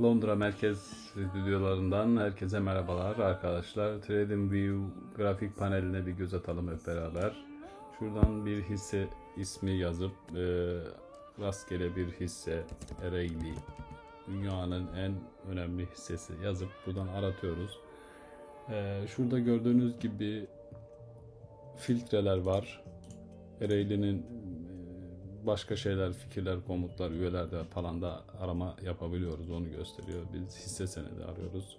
Londra merkez stüdyolarından herkese merhabalar arkadaşlar. TradingView grafik paneline bir göz atalım hep beraber. Şuradan bir hisse ismi yazıp e, rastgele bir hisse Ereğli dünyanın en önemli hissesi yazıp buradan aratıyoruz. E, şurada gördüğünüz gibi filtreler var. Ereğli'nin başka şeyler, fikirler, komutlar, üyelerde falan da arama yapabiliyoruz. Onu gösteriyor. Biz hisse senedi arıyoruz.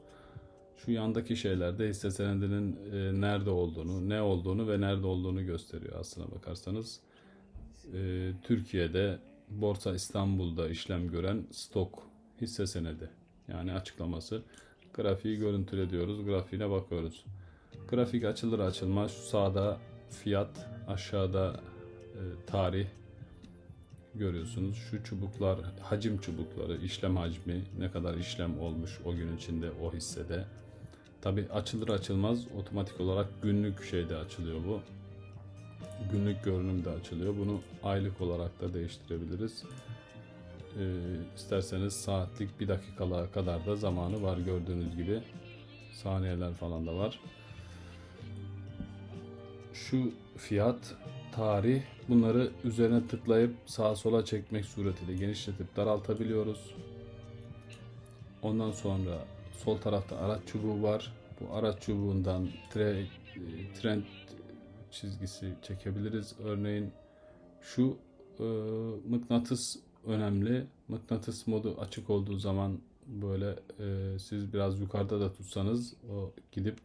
Şu yandaki şeylerde hisse senedinin e, nerede olduğunu, ne olduğunu ve nerede olduğunu gösteriyor aslına bakarsanız. E, Türkiye'de Borsa İstanbul'da işlem gören stok hisse senedi. Yani açıklaması. Grafiği görüntüle diyoruz. Grafiğine bakıyoruz. Grafik açılır açılmaz şu sağda fiyat, aşağıda e, tarih görüyorsunuz. Şu çubuklar hacim çubukları, işlem hacmi, ne kadar işlem olmuş o gün içinde o hissede. Tabi açılır açılmaz otomatik olarak günlük şeyde açılıyor bu. Günlük görünümde açılıyor. Bunu aylık olarak da değiştirebiliriz. Ee, isterseniz saatlik bir dakikalığa kadar da zamanı var gördüğünüz gibi. Saniyeler falan da var şu fiyat, tarih bunları üzerine tıklayıp sağa sola çekmek suretiyle genişletip daraltabiliyoruz. Ondan sonra sol tarafta araç çubuğu var. Bu araç çubuğundan tre, e, trend çizgisi çekebiliriz. Örneğin şu e, mıknatıs önemli. Mıknatıs modu açık olduğu zaman böyle e, siz biraz yukarıda da tutsanız o gidip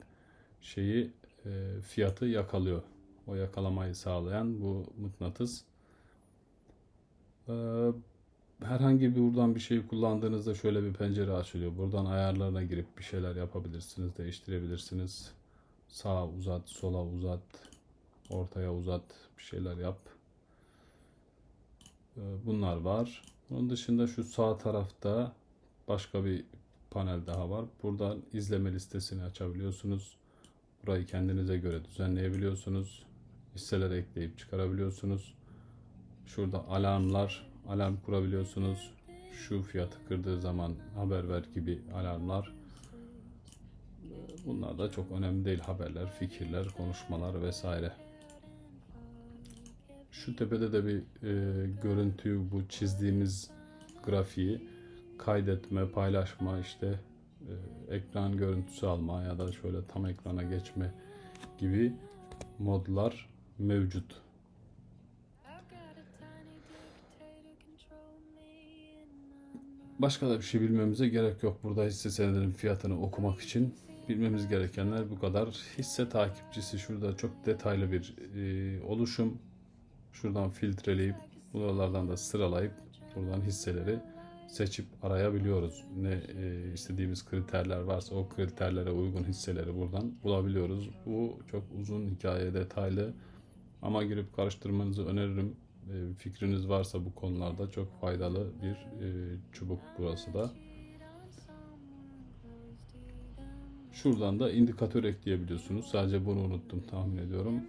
şeyi e, fiyatı yakalıyor. O yakalamayı sağlayan bu mıknatıs. E, herhangi bir buradan bir şey kullandığınızda şöyle bir pencere açılıyor. Buradan ayarlarına girip bir şeyler yapabilirsiniz, değiştirebilirsiniz. Sağa uzat, sola uzat, ortaya uzat, bir şeyler yap. E, bunlar var. Bunun dışında şu sağ tarafta başka bir panel daha var. Buradan izleme listesini açabiliyorsunuz. Burayı kendinize göre düzenleyebiliyorsunuz. Hisseler ekleyip çıkarabiliyorsunuz. Şurada alarmlar, alarm kurabiliyorsunuz. Şu fiyatı kırdığı zaman haber ver gibi alarmlar. Bunlar da çok önemli değil. Haberler, fikirler, konuşmalar vesaire. Şu tepede de bir e, görüntüyü bu çizdiğimiz grafiği kaydetme, paylaşma işte e, ekran görüntüsü alma ya da şöyle tam ekrana geçme gibi modlar mevcut. Başka da bir şey bilmemize gerek yok. Burada hisse senedinin fiyatını okumak için bilmemiz gerekenler bu kadar. Hisse takipçisi şurada çok detaylı bir e, oluşum. Şuradan filtreleyip buralardan da sıralayıp buradan hisseleri seçip arayabiliyoruz. Ne e, istediğimiz kriterler varsa o kriterlere uygun hisseleri buradan bulabiliyoruz. Bu çok uzun hikaye, detaylı ama girip karıştırmanızı öneririm. E, fikriniz varsa bu konularda çok faydalı bir e, çubuk burası da. Şuradan da indikatör ekleyebiliyorsunuz. Sadece bunu unuttum tahmin ediyorum.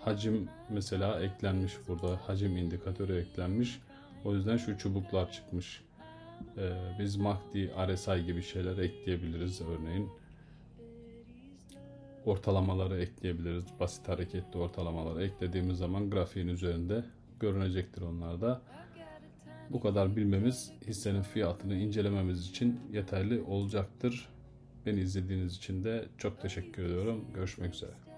Hacim mesela eklenmiş burada. Hacim indikatörü eklenmiş. O yüzden şu çubuklar çıkmış. Ee, biz MACD, RSI gibi şeyler ekleyebiliriz örneğin. Ortalamaları ekleyebiliriz. Basit hareketli ortalamaları eklediğimiz zaman grafiğin üzerinde görünecektir onlar da. Bu kadar bilmemiz hissenin fiyatını incelememiz için yeterli olacaktır. Beni izlediğiniz için de çok teşekkür ediyorum. Görüşmek üzere.